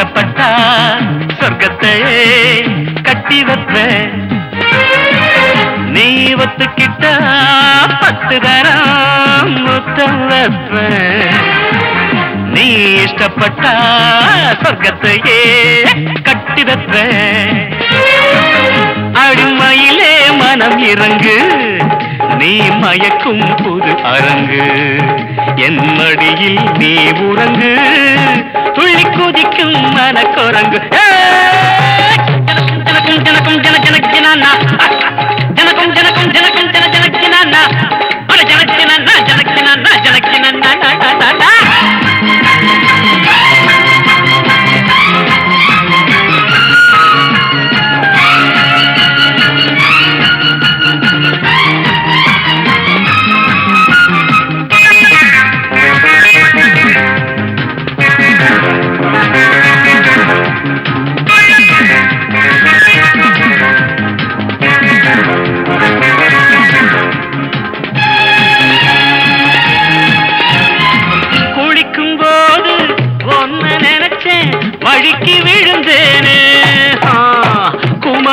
இஷ்டப்பட்டா சொர்க்கத்தை கட்டி வைப்ப. நீ ஒத்துக்கிட்ட பத்து தரம் முத்தம் வைப்ப. நீ இஷ்டப்பட்டா சொர்க்கத்தையே கட்டி வைப்ப. அடிமையிலே மனம் இறங்கு. நீ மயக்கும் புது அரங்கு. என் மடியில் நீ உறங்கு. துள்ளி குதிக்கும் மனக்குரங்கு. ஜனக்கும் ஜனக்கும் ஜனக்கும் ஜன ஜனக் ஜனானா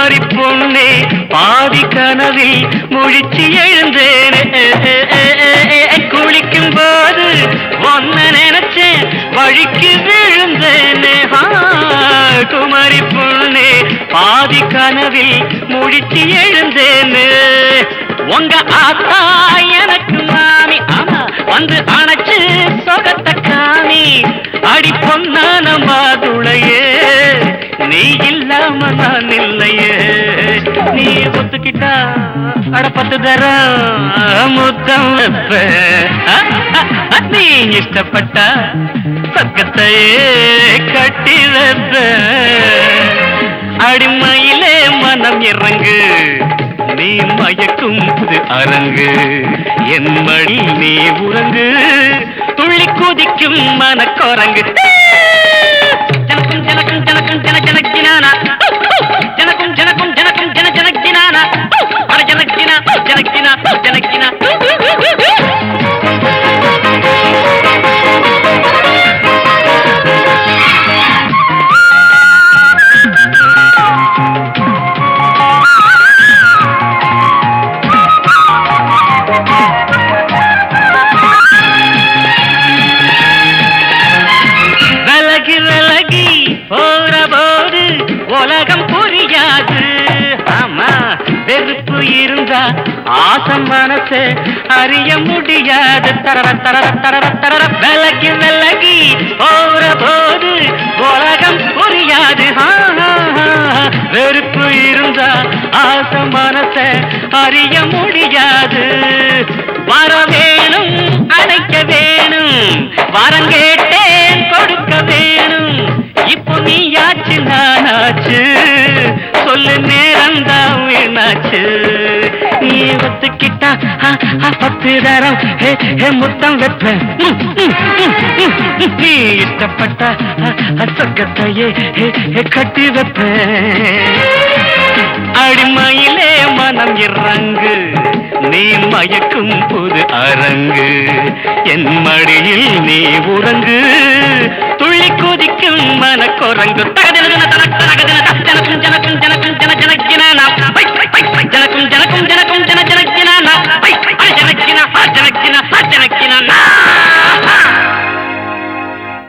மாறி பொண்ணே பாதி கனவில் முழிச்சு எழுந்தேனே. குளிக்கும் போது ஒன்ன நினைச்சேன் வழிக்கு விழுந்தேனே. குமரி பொண்ணே பாதி கனவில் முழிச்சு எழுந்தேனே. உங்க ஆத்தா எனக்கு மாமி ஆமா வந்து அணைச்சு சொகத்த காமி. அடி பொன்னான மாது நீ அட பத்து தர முத்தம் வைப்ப. நீ இஷ்டப்பட்ட பக்கத்தையே கட்டி வைப்ப. அடிமையிலே மனம் இறங்கு நீ மயக்கும் புது அரங்கு. என் மடி நீ உறங்கு துள்ளி குதிக்கும் மனக்குரங்கு. வெறுப்பு ஆசம் மனசு அறிய முடியாது. தரர தரர தரர தரர விலகி விலகி போற போது உலகம் புரியாது. வெறுப்பு இருந்தா ஆசம் மனச அறிய முடியாது. வர வேணும் அழைக்க வேணும். வரம் கேட்டேன் கொடுக்க வேணும். இப்போ நீயாச்சு நானாச்சு. சொல்லு நேரம் தான் வீணாச்சு. ஒத்துக்கிட்டா? பத்து தரம். முத்தம் வைப்பேன் ம், ம், நீ இஷ்டப்பட்டா சொர்க்கத்தையே கட்டி வைப்பேன் அடிமையிலே மனம் இறங்கு. நீ மயக்கும் புது அரங்கு. என் மடியில் நீ உறங்கு. துள்ளி குதிக்கும் மனக்குரங்கு. தகதின தனக்கு